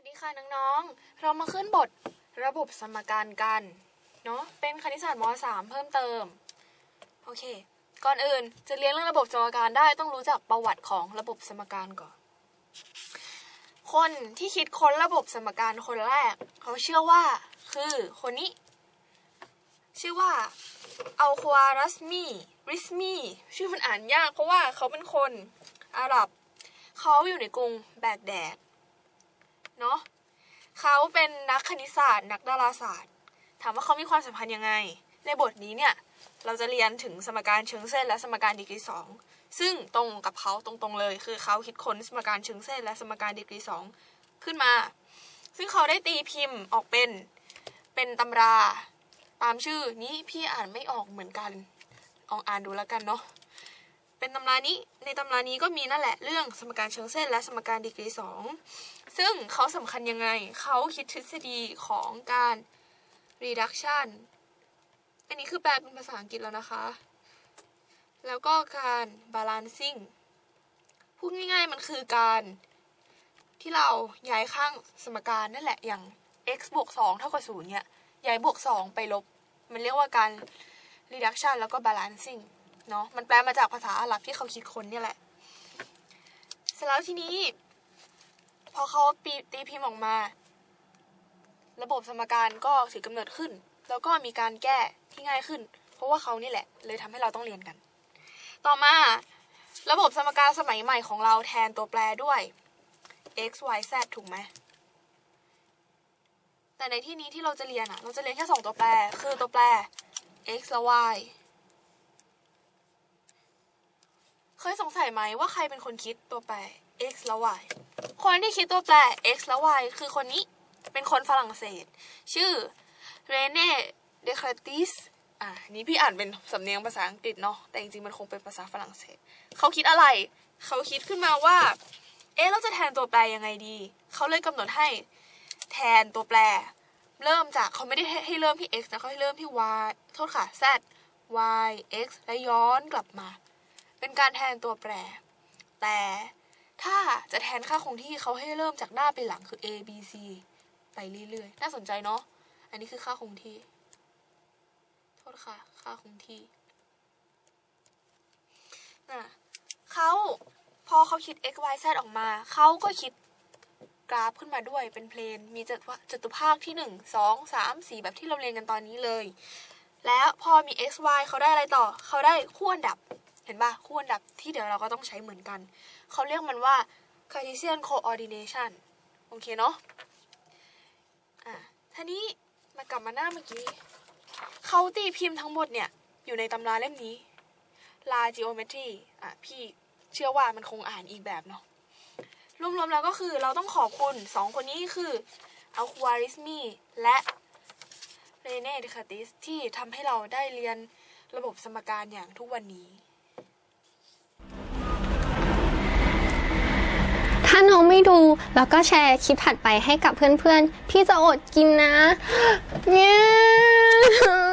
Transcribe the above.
วัสดีค่ะน้องๆ เรามาขึ้นบทระบบสมการกันเนาะ เป็นคณิตศาสตร์ม .3 เพิ่มเติม โอเค ก่อนอื่นจะเรียนเรื่องระบบสมการได้ต้องรู้จักประวัติของระบบสมการก่อน คนที่คิดค้นระบบสมการคนแรก เขาเชื่อว่าคือคนนี้ ชื่อว่าอัลควารัสมีริสมี ชื่อมันอ่านยากเพราะว่าเขาเป็นคนอาหรับ เขาอยู่ในกรุงแบกแดด เนาะเขาเป็นนักคณิตศาสตร์ นักดาราศาสตร์ ถามว่าเขามีความสัมพันธ์ยังไง ในบทนี้เนี่ย เราจะเรียนถึงสมการเชิงเส้นและสมการดีกรีสองซึ่งตรงกับเขาตรงๆเลย คือเขาคิดค้นสมการเชิงเส้นและสมการดีกรีสองขึ้นมา ซึ่งเขาได้ตีพิมพ์ออกเป็นเป็นตำราตามชื่อนี้พี่อ่านไม่ออกเหมือนกันลองอ่านดูแล้วกันเนาะเป็นตำรานี้ในตำรานี้ก็มีนั่นแหละเรื่องสมการเชิงเส้นและสมการดีกรีสอง ซึ่งเขาสำคัญยังไง เขาคิดทฤษฎีของการ reduction อันนี้คือแปลเป็นภาษาอังกฤษแล้วนะคะ แล้วก็การ balancing พูดง่ายๆมันคือการที่เราย้ายข้างสมการนั่นแหละอย่าง x บวก2เท่ากับ0เนี่ย ย้ายบวก 2 ไปลบ มันเรียกว่าการ reduction แล้วก็ balancing เนาะมันแปลมาจากภาษาอาหรับที่เขาคิดค้นเนี่ยแหละ เสร็จแล้วทีนี้ พอเขาปีตีพิมพ์ออกมา ระบบสมการก็ถือกำเนิดขึ้น แล้วก็มีการแก้ที่ง่ายขึ้น เพราะว่าเขานี่แหละ เลยทำให้เราต้องเรียนกัน ต่อมา ระบบสมการสมัยใหม่ของเราแทนตัวแปรด้วย x y z ถูกไหมแต่ในที่นี้ที่เราจะเรียนอะเราจะเรียนแค่สองตัวแปร คือตัวแปร x และ y เคยสงสัยไหมว่าใครเป็นคนคิดตัวแปร x และ y คนที่คิดตัวแปร x และ y คือคนนี้เป็นคนฝรั่งเศส ชื่อเรเน่เดคาติสอ่านี่พี่อ่านเป็นสำเนียงภาษาอังกฤษเนาะแต่จริงๆมันคงเป็นภาษาฝรั่งเศส เขาคิดอะไร เขาคิดขึ้นมาว่า เอ๊ะเราจะแทนตัวแปรยังไงดี เขาเลยกำหนดให้แทนตัวแปร เริ่มจากเขาไม่ได้ให้ให้เริ่มที่ x นะเขาให้เริ่มที่ y โทษค่ะ z y x และย้อนกลับมา เป็นการแทนตัวแปร แต่ ถ้าจะแทนค่าคงที่เขาให้เริ่มจากหน้าไปหลังคือ a b c ไปเรื่อยๆ น่าสนใจเนาะ อันนี้คือค่าคงที่ โทษค่ะ ค่าคงที่น่ะเขาพอเขาคิด x y z ออกมา เขาก็คิดกราฟขึ้นมาด้วยเป็นเพลน มีจตุภาจตุภาคที่ 1 2 3 4 แบบที่เราเรียนกันตอนนี้เลย แล้วพอมี x y เขาได้อะไรต่อ เขาได้คู่อันดับ ห็นปะคู่อันดับที่เดี๋ยวเราก็ต้องใช้เหมือนกัน เขาเรียกมันว่า Cartesian coordination โอเคเนาะอะทีนี้มากลับมาหน้าเมื่อกี้เขาตีพิมพ์ทั้งหมดเนี่ย อยู่ในตำราเล่มนี้ La Geometry อะพี่เชื่อว่ามันคงอ่านอีกแบบเนาะรวมๆแล้วก็คือเราต้องขอบคุณสองคนนี้คืออัลควาริสมีและเรเน่เดคาติสที่ทำให้เราได้เรียนระบบสมการอย่างทุกวันนี้ ดู แล้วก็แชร์คลิปถัดไปให้กับเพื่อนๆพี่จะอดกินนะเนี่ย